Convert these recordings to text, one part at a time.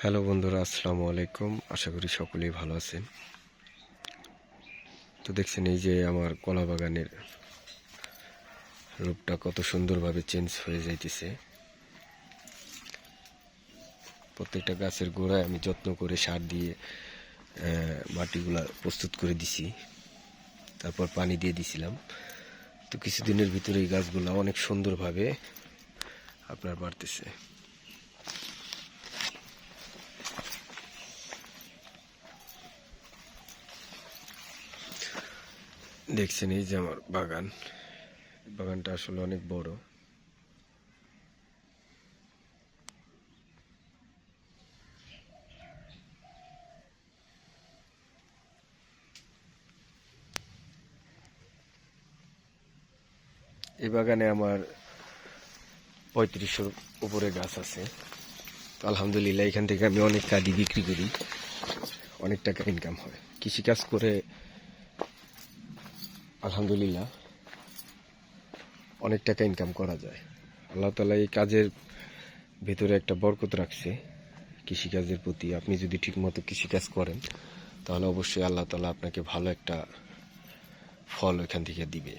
Hello বন্ধুরা, আসসালামু আলাইকুম। আশা করি সকলেই ভালো আছেন। তো দেখছেন এই যে আমার কলা বাগানের রূপটা কত সুন্দরভাবে চেঞ্জ হয়ে যাইতেছে। প্রত্যেকটা গাছের গোড়ায় আমি যত্ন করে সার দিয়ে মাটিগুলা প্রস্তুত করে দিছি। তারপর পানি দিয়ে দিছিলাম। তো কিছুদিনের ভিতরে এই গাছগুলো অনেক সুন্দরভাবে আপনার বাড়তেছে। দেখছেন এই যে আমার বাগান। বাগানটা আসলে অনেক বড়। এই বাগানে আমার পঁয়ত্রিশশোর উপরে গাছ আছে। তো আলহামদুলিল্লাহ এখান থেকে আমি অনেক কাদি বিক্রি করি। অনেক টাকা ইনকাম হয়। কৃষিকাজ করে আলহামদুলিল্লাহ, অনেক টাকা ইনকাম করা যায়। আল্লাহ তালা এই কাজের ভেতরে একটা বরকত রাখছে কৃষিকাজের প্রতি। আপনি যদি ঠিকমতো কৃষিকাজ করেন, তাহলে অবশ্যই আল্লাহ তালা আপনাকে ভালো একটা ফল ওইখান থেকে দিবে।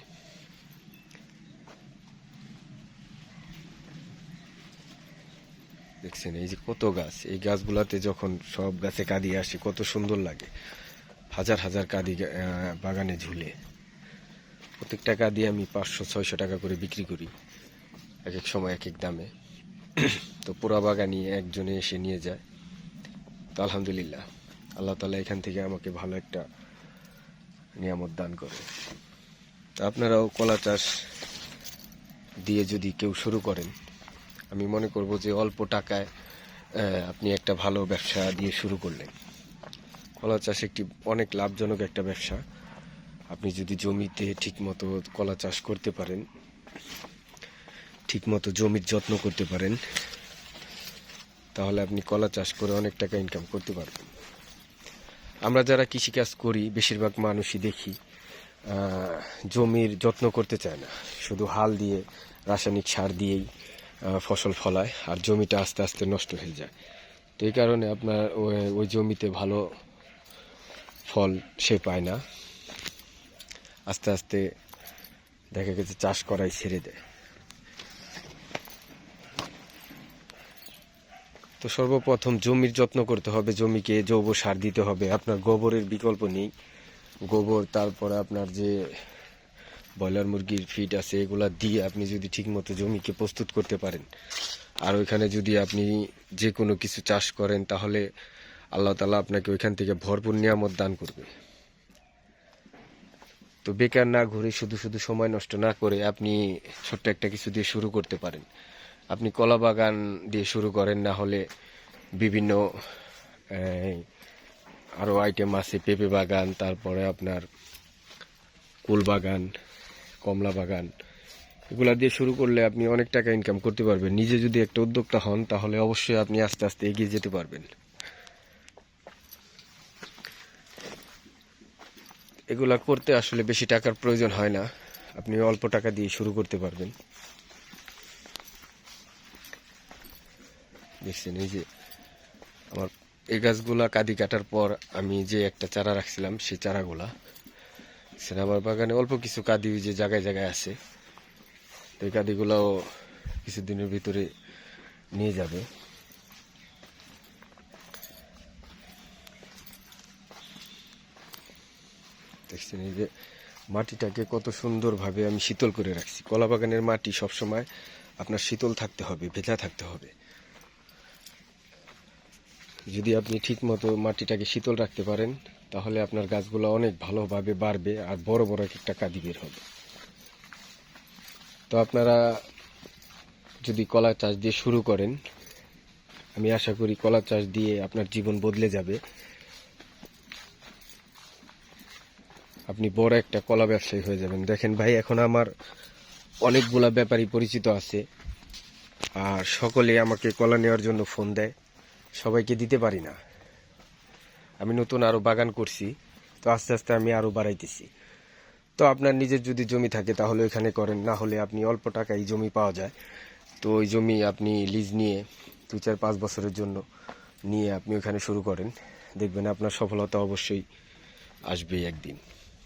দেখছেন, এই যে কত গাছ, এই গাছগুলাতে যখন সব গাছে কাঁদি আসে, কত সুন্দর লাগে। হাজার হাজার কাঁদি বাগানে ঝুলে। প্রত্যেকটা দিয়ে আমি পাঁচশো, ছয়শো টাকা করে বিক্রি করি এক এক সময় এক এক দামে। তো পুরা বাগানি একজনে এসে নিয়ে যায়। তো আলহামদুলিল্লাহ, আল্লাহ তালা এখান থেকে আমাকে ভালো একটা নিয়ামত দান করে। আপনারাও কলা চাষ দিয়ে যদি কেউ শুরু করেন, আমি মনে করব যে অল্প টাকায় আপনি একটা ভালো ব্যবসা দিয়ে শুরু করলেন। কলা চাষ একটি অনেক লাভজনক একটা ব্যবসা। আপনি যদি জমিতে ঠিকমতো কলা চাষ করতে পারেন, ঠিকমতো জমির যত্ন করতে পারেন, তাহলে আপনি কলা চাষ করে অনেক টাকা ইনকাম করতে পারবেন। আমরা যারা কৃষিকাজ করি, বেশিরভাগ মানুষই দেখি জমির যত্ন করতে চায় না। শুধু হাল দিয়ে, রাসায়নিক সার দিয়েই ফসল ফলায়, আর জমিটা আস্তে আস্তে নষ্ট হয়ে যায়। তো এই কারণে আপনার ওই- ওই জমিতে ভালো ফল সে পায় না। আস্তে আস্তে দেখা গেছে চাষ করাই ছেড়ে দেয়। তো সর্বপ্রথম জমির যত্ন করতে হবে, জমিকে জৈব সার দিতে হবে। আপনার গোবরের বিকল্প নেই। গোবর, তারপরে আপনার যে ব্রয়লার মুরগির ফিড আছে, এগুলা দিয়ে আপনি যদি ঠিকমতো জমিকে প্রস্তুত করতে পারেন। আর ওইখানে যদি আপনি যে কোনো কিছু চাষ করেন, তাহলে আল্লাহ তালা আপনাকে ওইখান থেকে ভরপুর নিয়ামত দান করবে। তো বেকার না ঘুরে শুধু শুধু সময় নষ্ট না করে আপনি ছোট্ট একটা কিছু দিয়ে শুরু করতে পারেন। আপনি কলা বাগান দিয়ে শুরু করেন না হলে বিভিন্ন এই, আরও আইটেম আছে পেঁপে বাগান তারপরে আপনার কুল বাগান কমলা বাগান এগুলা দিয়ে শুরু করলে আপনি অনেক টাকা ইনকাম করতে পারবেন। নিজে যদি একটা উদ্যোক্তা হন তাহলে অবশ্যই আপনি আস্তে আস্তে এগিয়ে যেতে পারবেন। এগুলা করতে আসলে বেশি টাকার প্রয়োজন হয় না। আপনি অল্প টাকা দিয়ে শুরু করতে পারবেন। দেখছেন, এই যে আমার এই গাছগুলা কাদি কাটার পর আমি যে একটা চারা রাখছিলাম, সেই চারাগুলা। সেটা আমার বাগানে অল্প কিছু কাদি যে জায়গায় জায়গায় আছে। তো এই কাদিগুলাও কিছুদিনের ভিতরে নিয়ে যাবে। দেখছেন, এই যে মাটিটাকে কত সুন্দরভাবে আমি শীতল করে রাখছি। কলা বাগানের মাটি সবসময় আপনার শীতল থাকতে হবে, ভেজা থাকতে হবে। যদি আপনি ঠিক মতো মাটিটাকে শীতল রাখতে পারেন, তাহলে আপনার গাছগুলো অনেক ভালোভাবে বাড়বে আর বড় বড় এক একটা কাদি বের হবে। তো আপনারা যদি কলা চাষ দিয়ে শুরু করেন, আমি আশা করি কলা চাষ দিয়ে আপনার জীবন বদলে যাবে। আপনি বড় একটা কলা ব্যবসায়ী হয়ে যাবেন। দেখেন ভাই, এখন আমার অনেকগুলা ব্যাপারী পরিচিত আছে। আর সকলে আমাকে কলা নেওয়ার জন্য ফোন দেয়। সবাইকে দিতে পারি না। আমি নতুন আরও বাগান করছি, তো আস্তে আস্তে আমি আরও বাড়াইতেছি। তো আপনার নিজের যদি জমি থাকে তাহলে ওইখানে করেন, না হলে আপনি অল্প টাকায় জমি পাওয়া যায়। তো ওই জমি আপনি লিজ নিয়ে দু চার পাঁচ বছরের জন্য নিয়ে আপনি ওখানে শুরু করেন। দেখবেন আপনার সফলতা অবশ্যই আসবেই একদিন।